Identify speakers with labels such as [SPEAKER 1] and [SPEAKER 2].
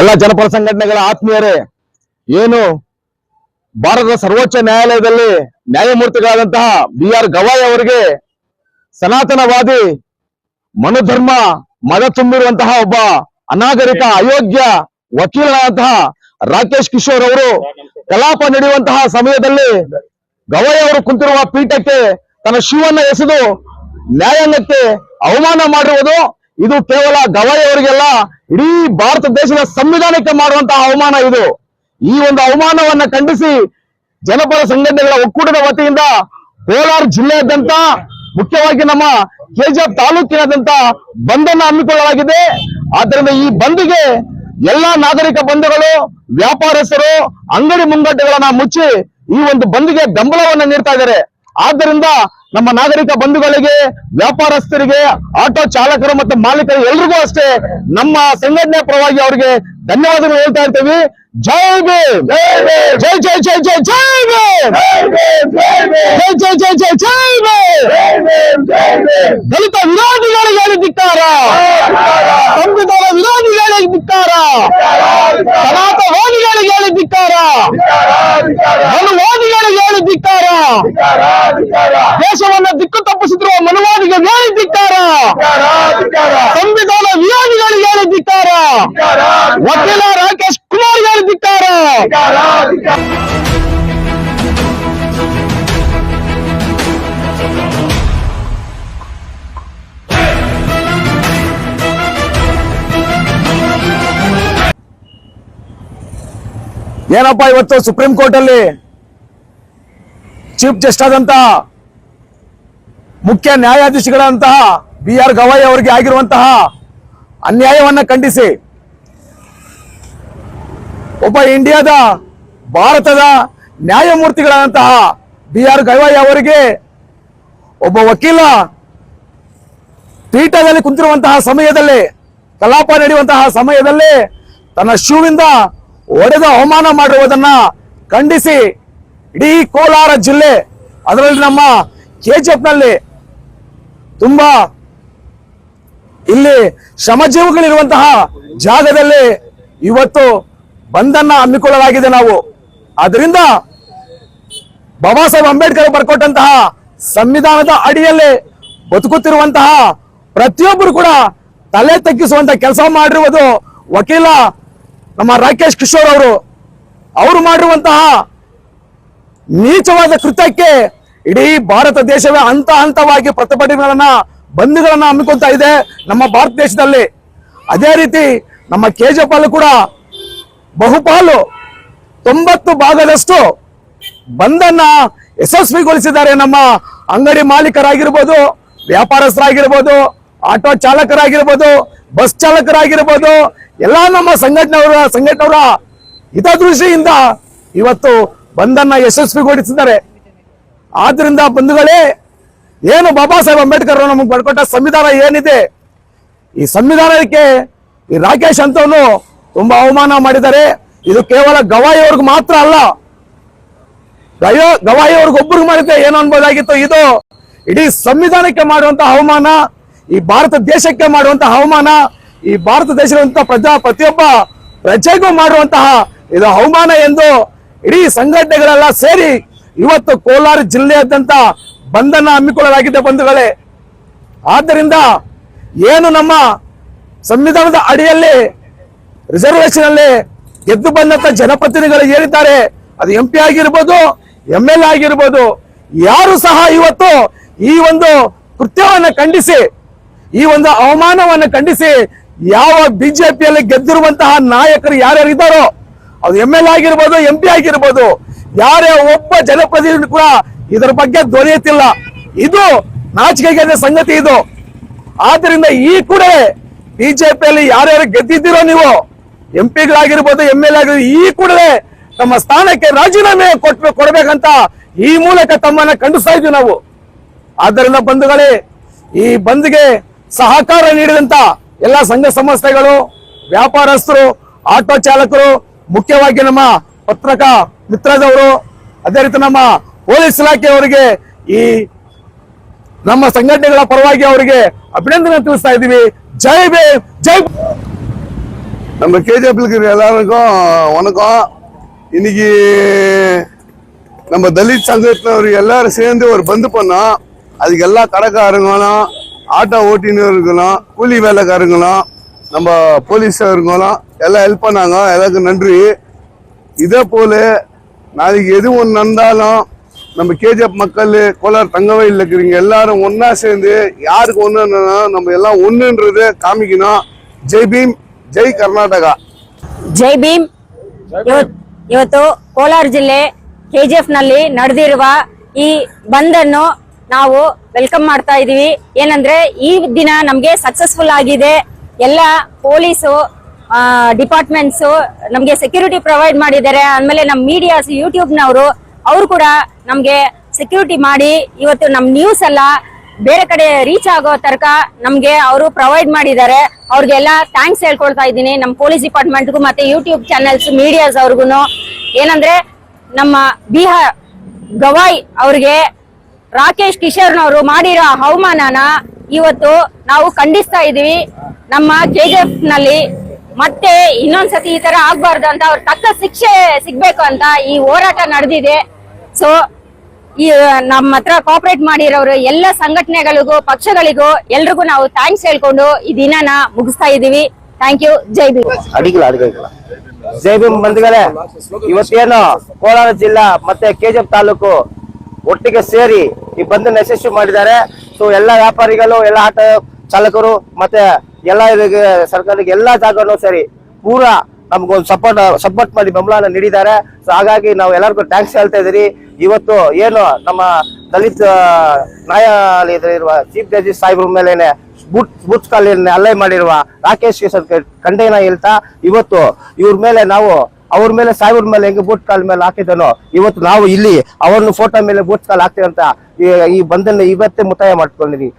[SPEAKER 1] ಎಲ್ಲ ಜನಪರ ಸಂಘಟನೆಗಳ ಆತ್ಮೀಯರೇ, ಏನು ಭಾರತದ ಸರ್ವೋಚ್ಚ ನ್ಯಾಯಾಲಯದಲ್ಲಿ ನ್ಯಾಯಮೂರ್ತಿಗಳಾದಂತಹ ಬಿ ಆರ್ ಗವಾಯ್ ಅವರಿಗೆ ಸನಾತನವಾದಿ ಮನುಧರ್ಮ ಮದ ತುಂಬಿರುವಂತಹ ಒಬ್ಬ ಅನಾಗರಿಕ ಅಯೋಗ್ಯ ವಕೀಲರಾದಂತಹ ರಾಕೇಶ್ ಕಿಶೋರ್ ಅವರು ಕಲಾಪ ನಡೆಯುವಂತಹ ಸಮಯದಲ್ಲಿ ಗವಾಯ್ ಅವರು ಕುಂತಿರುವ ಪೀಠಕ್ಕೆ ತನ್ನ ಶಿವನ್ನ ಎಸೆದು ನ್ಯಾಯಾಂಗಕ್ಕೆ ಅವಮಾನ ಮಾಡಿರುವುದು ಇದು ಕೇವಲ ಗವಾಯಿ ಅವರಿಗೆಲ್ಲ, ಇಡೀ ಭಾರತ ದೇಶದ ಸಂವಿಧಾನಕ್ಕೆ ಮಾಡುವಂತಹ ಅವಮಾನ ಇದು. ಈ ಒಂದು ಅವಮಾನವನ್ನ ಖಂಡಿಸಿ ಜನಪರ ಸಂಘಟನೆಗಳ ಒಕ್ಕೂಟದ ವತಿಯಿಂದ ಕೋಲಾರ ಜಿಲ್ಲೆಯಾದ್ಯಂತ, ಮುಖ್ಯವಾಗಿ ನಮ್ಮ ಕೆಜಿಎಫ್ ತಾಲೂಕಿನಾದ್ಯಂತ ಬಂದನ್ನ ಹಮ್ಮಿಕೊಳ್ಳಲಾಗಿದೆ. ಆದ್ದರಿಂದ ಈ ಬಂದಿಗೆ ಎಲ್ಲಾ ನಾಗರಿಕ ಬಂಧುಗಳು, ವ್ಯಾಪಾರಸ್ಥರು, ಅಂಗಡಿ ಮುಂಗಟ್ಟುಗಳನ್ನ ಮುಚ್ಚಿ ಈ ಒಂದು ಬಂದಿಗೆ ಬೆಂಬಲವನ್ನ ನೀಡ್ತಾ ಇದ್ದಾರೆ. ಆದ್ದರಿಂದ ನಮ್ಮ ನಾಗರಿಕ ಬಂಧುಗಳಿಗೆ ವ್ಯಾಪಾರಸ್ಥರಿಗೆ ಆಟೋ ಚಾಲಕರು ಮತ್ತು ಮಾಲೀಕರು ಎಲ್ರಿಗೂ ಅಷ್ಟೇ ನಮ್ಮ ಸಂಘಟನೆ ಪರವಾಗಿ ಅವರಿಗೆ ಧನ್ಯವಾದಗಳು ಹೇಳ್ತಾ ಇರ್ತೀವಿ ಜೈ ಜೈ ಜೈ ಜೈ ಜೈ ಜೈ ಜೈ ಜೈ ಜೈ ಜೈ ಜೈ ಜೈ ದಲಿತ ವಿರೋಧಿಗಳಿಗೆ ಧಿಕ್ಕಾರ ಸಂವಿಧಾನ ವಿರೋಧಿಗಳಿಗೆ ಧಿಕ್ಕಾರ ಸನಾತನವಾದಿಗಳಿಗೆ ಧಿಕ್ಕಾರ ಧಿಕ್ಕಾರ. ದೇಶವನ್ನ ದಿಕ್ಕು ತಪ್ಪಿಸಿದ್ರು ಮನುವಾದಿಗೆ ಧಿಕ್ಕಾರ. ಸಂವಿಧಾನ ವಿರೋಧಿಗಳಿಗೆ ಧಿಕ್ಕಾರ. ವಕೀಲ ರಾಕೇಶ್ ಕುಮಾರ್ ಧಿಕ್ಕಾರ. ಏನಪ್ಪಾ ಇವತ್ತು ಸುಪ್ರೀಂ ಕೋರ್ಟ್ ಅಲ್ಲಿ ಚೀಫ್ ಜಸ್ಟಿಸ್ ಆದಂತಹ ಮುಖ್ಯ ನ್ಯಾಯಾಧೀಶಗಳಂತಹ ಬಿ ಆರ್ ಗವಾಯಿ ಅವರಿಗೆ ಆಗಿರುವಂತಹ ಅನ್ಯಾಯವನ್ನ ಖಂಡಿಸಿ ಒಬ್ಬ ಇಂಡಿಯಾದ ಭಾರತದ ನ್ಯಾಯಮೂರ್ತಿಗಳಾದಂತಹ ಬಿ ಆರ್ ಗವಾಯಿ ಅವರಿಗೆ ಒಬ್ಬ ವಕೀಲ ಪೀಠದಲ್ಲಿ ಕುಂತಿರುವಂತಹ ಸಮಯದಲ್ಲಿ, ಕಲಾಪ ನಡೆಯುವಂತಹ ಸಮಯದಲ್ಲಿ ತನ್ನ ಶೂವಿಂದ ಒಡೆದು ಅವಮಾನ ಮಾಡಿರುವುದನ್ನ ಖಂಡಿಸಿ ಇಡೀ ಕೋಲಾರ ಜಿಲ್ಲೆ, ಅದರಲ್ಲಿ ನಮ್ಮ ಕೆ ಜಿ ನಲ್ಲಿ ತುಂಬಾ ಇಲ್ಲಿ ಶ್ರಮಜೀವಿಗಳಿರುವಂತಹ ಜಾಗದಲ್ಲಿ ಇವತ್ತು ಬಂದನ್ನ ಹಮ್ಮಿಕೊಳ್ಳಲಾಗಿದೆ ನಾವು. ಆದ್ರಿಂದ ಬಾಬಾ ಸಾಹೇಬ್ ಅಂಬೇಡ್ಕರ್ ಬರ್ಕೊಟ್ಟಂತಹ ಸಂವಿಧಾನದ ಅಡಿಯಲ್ಲಿ ಬದುಕುತ್ತಿರುವಂತಹ ಪ್ರತಿಯೊಬ್ಬರು ಕೂಡ ತಲೆ ತಗ್ಗಿಸುವಂತ ಕೆಲಸ ಮಾಡಿರುವುದು ವಕೀಲ ನಮ್ಮ ರಾಕೇಶ್ ಕಿಶೋರ್ ಅವರು. ಅವರು ಮಾಡಿರುವಂತಹ ನೀಚವಾದ ಕೃತ್ಯಕ್ಕೆ ಇಡೀ ಭಾರತ ದೇಶವೇ ಹಂತ ಹಂತವಾಗಿ ಪ್ರತಿಭಟನೆಗಳನ್ನ ಬಂದ್ಗಳನ್ನ ಹಮ್ಮಿಕೊಳ್ತಾ ಇದೆ ನಮ್ಮ ಭಾರತ ದೇಶದಲ್ಲಿ. ಅದೇ ರೀತಿ ನಮ್ಮ ಅಲ್ಲೂ ಕೂಡ ಬಹುಪಾಲು ತೊಂಬತ್ತು ಭಾಗದಷ್ಟು ಬಂದನ್ನ ಯಶಸ್ವಿಗೊಳಿಸಿದ್ದಾರೆ. ನಮ್ಮ ಅಂಗಡಿ ಮಾಲೀಕರಾಗಿರ್ಬೋದು, ವ್ಯಾಪಾರಸ್ಥರಾಗಿರ್ಬೋದು, ಆಟೋ ಚಾಲಕರಾಗಿರ್ಬೋದು, ಬಸ್ ಚಾಲಕರಾಗಿರ್ಬೋದು, ಎಲ್ಲ ನಮ್ಮ ಸಂಘಟನೆಯವರ ಸಂಘಟನೆಯವರ ಹಿತದೃಷ್ಟಿಯಿಂದ ಇವತ್ತು ಬಂದನ್ನ ಯಶಸ್ವಿಗೊಳಿಸಿದ್ದಾರೆ ಆದ್ರಿಂದ ಬಂಧುಗಳೇ, ಏನು ಬಾಬಾ ಸಾಹೇಬ್ ಅಂಬೇಡ್ಕರ್ ನಮಗೆ ಬರ್ಕೊಟ್ಟ ಸಂವಿಧಾನ ಏನಿದೆ, ಈ ಸಂವಿಧಾನಕ್ಕೆ ಈ ರಾಕೇಶ್ ಅಂತವನು ತುಂಬಾ ಅವಮಾನ ಮಾಡಿದ್ದಾರೆ. ಇದು ಕೇವಲ ಗವಾಯಿ ಅವ್ರಿಗೆ ಮಾತ್ರ ಅಲ್ಲ, ಗಯೋ, ಗವಾಯಿ ಅವ್ರಿಗೊಬ್ಬರಿಗೆ ಮಾಡಿದ್ರೆ ಏನು ಅನ್ಬೋದಾಗಿತ್ತು? ಇದು ಇಡೀ ಸಂವಿಧಾನಕ್ಕೆ ಮಾಡುವಂತ ಅವಮಾನ, ಈ ಭಾರತ ದೇಶಕ್ಕೆ ಮಾಡುವಂತಹ ಅವಮಾನ, ಈ ಭಾರತ ದೇಶದಂತ ಪ್ರಜಾ, ಪ್ರತಿಯೊಬ್ಬ ಪ್ರಜೆಗೂ ಮಾಡುವಂತಹ ಇದು ಅವಮಾನ ಎಂದು ಇಡೀ ಸಂಘಟನೆಗಳೆಲ್ಲ ಸೇರಿ ಇವತ್ತು ಕೋಲಾರ ಜಿಲ್ಲೆಯಾದ್ಯಂತ ಬಂಧನ ಹಮ್ಮಿಕೊಳ್ಳಲಾಗಿದೆ ಬಂಧುಗಳೇ. ಆದ್ದರಿಂದ ಏನು ನಮ್ಮ ಸಂವಿಧಾನದ ಅಡಿಯಲ್ಲಿ ರಿಸರ್ವೇಶನ್ ಅಲ್ಲಿ ಗೆದ್ದು ಬಂದಂತ ಜನಪ್ರತಿನಿಧಿಗಳು ಏನಿದ್ದಾರೆ ಅದು ಎಂ ಪಿ ಆಗಿರ್ಬೋದು ಎಂ ಎಲ್ ಆಗಿರ್ಬೋದು, ಯಾರು ಸಹ ಇವತ್ತು ಈ ಒಂದು ಕೃತ್ಯವನ್ನು ಖಂಡಿಸಿ, ಈ ಒಂದು ಅವಮಾನವನ್ನು ಖಂಡಿಸಿ ಯಾವ ಬಿಜೆಪಿಯಲ್ಲಿ ಗೆದ್ದಿರುವಂತಹ ನಾಯಕರು ಯಾರ್ಯಾರು ಇದ್ದಾರೋ ಅದು ಎಂ ಎಲ್ ಆಗಿರ್ಬೋದು ಎಂ ಪಿ ಆಗಿರ್ಬೋದು, ಯಾರೇ ಒಬ್ಬ ಜನಪ್ರತಿನಿಧಿ ಕೂಡ ಇದರ ಬಗ್ಗೆ ದೊರೆಯುತ್ತಿಲ್ಲ. ಇದು ನಾಚಿಕೆಗೆ ಸಂಗತಿ ಇದು. ಆದ್ರಿಂದ ಈ ಕೂಡ ಬಿಜೆಪಿಯಲ್ಲಿ ಯಾರ್ಯಾರು ಗೆದ್ದಿದ್ದೀರೋ ನೀವು ಎಂ ಪಿಗಳಾಗಿರ್ಬೋದು ಎಂ ಎಲ್ ಆಗಿರ್ಬೋದು, ಈ ಕೂಡಲೇ ತಮ್ಮ ಸ್ಥಾನಕ್ಕೆ ರಾಜೀನಾಮೆ ಕೊಟ್ಟು ಕೊಡ್ಬೇಕಂತ ಈ ಮೂಲಕ ತಮ್ಮನ್ನ ಖಂಡಿಸ್ತಾ ಇದ್ವಿ ನಾವು. ಆದ್ದರಿಂದ ಬಂಧುಗಳೇ, ಈ ಬಂದ್ಗೆ ಸಹಕಾರ ನೀಡಿದಂತ ಎಲ್ಲ ಸಂಘ ಸಂಸ್ಥೆಗಳು, ವ್ಯಾಪಾರಸ್ಥರು, ಆಟೋ ಚಾಲಕರು ಮುಖ್ಯವಾಗಿ ನಮ್ಮ ಪತ್ರಕ ಮಿತ್ರದವರು ಅದೇ ರೀತಿ ನಮ್ಮ ಪೊಲೀಸ್ ಇಲಾಖೆಯವರಿಗೆ ಈ ನಮ್ಮ ಸಂಘಟನೆಗಳ ಪರವಾಗಿ ಅವರಿಗೆ ಅಭಿನಂದನೆ ತಿಳಿಸ್ತಾ ಇದ್ದೀವಿ ಜೈ ಭೀಮ್ ಜೈ
[SPEAKER 2] நம்ம கேஜிஎஃப்ல இருக்கிற எல்லாருக்கும் வணக்கம் இன்னைக்கு நம்ம தலித் சங்கத்தினர் எல்லாரும் சேர்ந்து ஒரு பந்து பண்ணோம் அதுக்கு எல்லா கடைக்காரங்களும் ஆட்டோ ஓட்டினர்களும் கூலி வேலைக்காரங்களும் நம்ம போலீஸாருங்களும் எல்லாம் ஹெல்ப் பண்ணாங்க எல்லாருக்கும் நன்றி இதே போல நாளைக்கு எது ஒன்று நடந்தாலும் நம்ம கேஜிஎஃப் மக்கள் கோலார் தங்கவயலில் இருக்கிறவங்க எல்லாரும் ஒண்ணா சேர்ந்து யாருக்கு ஒன்று நம்ம எல்லாம் ஒன்றுன்றது காமிக்கணும் ஜெய் பீம் ಜೈ ಕರ್ನಾಟಕ
[SPEAKER 3] ಜೈ ಭೀಮ್ ಇವತ್- ಇವತ್ತು ಕೋಲಾರ ಜಿಲ್ಲೆ ಕೆಜಿಎಫ್ ನಲ್ಲಿ ನಡೆದಿರುವ ಈ ಬಂದ್ ಅನ್ನು ನಾವು ವೆಲ್ಕಮ್ ಮಾಡ್ತಾ ಇದೀವಿ ಏನಂದ್ರೆ ಈ ದಿನ ನಮ್ಗೆ ಸಕ್ಸಸ್ಫುಲ್ ಆಗಿದೆ ಎಲ್ಲ ಪೊಲೀಸು ಡಿಪಾರ್ಟ್ಮೆಂಟ್ಸ್ ನಮ್ಗೆ ಸೆಕ್ಯೂರಿಟಿ ಪ್ರೊವೈಡ್ ಮಾಡಿದ್ದಾರೆ. ಆಮೇಲೆ ನಮ್ಮ ಮೀಡಿಯಾಸ್ ಯೂಟ್ಯೂಬ್ನವರು ಅವರು ಕೂಡ ನಮ್ಗೆ ಸೆಕ್ಯೂರಿಟಿ ಮಾಡಿ ಇವತ್ತು ನಮ್ಮ ನ್ಯೂಸ್ ಎಲ್ಲ ಬೇರೆ ಕಡೆ ರೀಚ್ ಆಗೋ ತನಕ ನಮ್ಗೆ ಅವರು ಪ್ರೊವೈಡ್ ಮಾಡಿದ್ದಾರೆ. ಅವ್ರಿಗೆಲ್ಲ ಥ್ಯಾಂಕ್ಸ್ ಹೇಳ್ಕೊಳ್ತಾ ಇದ್ದೀನಿ. ನಮ್ಮ ಪೊಲೀಸ್ ಡಿಪಾರ್ಟ್ಮೆಂಟ್ಗೂ ಮತ್ತೆ ಯೂಟ್ಯೂಬ್ ಚಾನೆಲ್ಸ್ ಮೀಡಿಯಾಸ್ ಅವ್ರಿಗೂ ಏನಂದ್ರೆ ನಮ್ಮ ಬಿಹಾರ್ ಗವಾಯ್ ಅವ್ರಿಗೆ ರಾಕೇಶ್ ಕಿಶೋರ್ನವರು ಮಾಡಿರೋ ಅವಮಾನನ ಇವತ್ತು ನಾವು ಖಂಡಿಸ್ತಾ ಇದೀವಿ ನಮ್ಮ ಕೆಜಿಎಫ್ನಲ್ಲಿ ಮತ್ತೆ ಇನ್ನೊಂದ್ಸತಿ ಈ ತರ ಆಗ್ಬಾರ್ದು ಅಂತ ಅವ್ರ ತಕ್ಕ ಶಿಕ್ಷೆ ಸಿಗ್ಬೇಕು ಅಂತ ಈ ಹೋರಾಟ ನಡೆದಿದೆ. ಸೊ ಈ ನಮ್ಮ ಹತ್ರ ಕೋಪರೇಟ್ ಮಾಡಿರೋರು ಎಲ್ಲ ಸಂಘಟನೆಗಳಿಗೂ, ಪಕ್ಷಗಳಿಗೂ ಎಲ್ರಿಗೂ ನಾವು ಥ್ಯಾಂಕ್ಸ್ ಹೇಳ್ಕೊಂಡು ಈ ದಿನನ ಮುಗಿಸ್ತಾ ಇದೀವಿ ಥ್ಯಾಂಕ್ ಯು ಜೈ
[SPEAKER 4] ಅಡಿಗಿಲ್ಲ ಜೈ ಭೀಮ್ ಬಂಧುಗಳೇ, ಇವತ್ತೇನು ಕೋಲಾರ ಜಿಲ್ಲಾ ಮತ್ತೆ ಕೆಜಿಎಫ್ ತಾಲೂಕು ಒಟ್ಟಿಗೆ ಸೇರಿ ಈ ಬಂದನ್ನು ಯಶಸ್ವಿ ಮಾಡಿದ್ದಾರೆ. ಸೊ ಎಲ್ಲ ವ್ಯಾಪಾರಿಗಳು, ಎಲ್ಲ ಆಟೋ ಚಾಲಕರು ಮತ್ತೆ ಎಲ್ಲ ಇದಕ್ಕೆ ಸರ್ಕಾರಕ್ಕೆ ಎಲ್ಲಾ ಜಾಗನೂ ಸರಿ ಪೂರಾ ನಮ್ಗೊಂದು ಸಪೋರ್ಟ್ ಸಪೋರ್ಟ್ ಮಾಡಿ ಬೆಂಬಲನ ನೀಡಿದ್ದಾರೆ. ಸೊ ಹಾಗಾಗಿ ನಾವು ಎಲ್ಲರಿಗೂ ಥ್ಯಾಂಕ್ಸ್ ಹೇಳ್ತಾ ಇದೀರಿ ಇವತ್ತು ಏನು ನಮ್ಮ ದಲಿತ ನ್ಯಾಯಾಲಯದಲ್ಲಿರುವ ಚೀಫ್ ಜಸ್ಟಿಸ್ ಸಾಹೇಬ್ರ ಮೇಲೇನೆ ಬುಟ್ ಬುಟ್ಸ್ ಕಾಲಿನ ಅಲ್ಲೇ ಮಾಡಿರುವ ರಾಕೇಶ್ ಕಿಶನ್ ಖಂಡೇನ ಹೇಳ್ತಾ, ಇವತ್ತು ಇವ್ರ ಮೇಲೆ ನಾವು, ಅವ್ರ ಮೇಲೆ ಸಾಹೇಬ್ರ ಮೇಲೆ ಹೆಂಗೆ ಬೂಟ್ ಕಾಲ್ ಮೇಲೆ ಹಾಕಿದನೋ ಇವತ್ತು ನಾವು ಇಲ್ಲಿ ಅವ್ರನ್ನ ಫೋಟೋ ಮೇಲೆ ಬೂಟ್ ಕಾಲ್ ಹಾಕ್ತೀವಿ ಅಂತ ಈ- ಬಂಧನ ಇವತ್ತೇ ಮುತಾಯ ಮಾಡ್ಕೊಂಡಿದೀವಿ.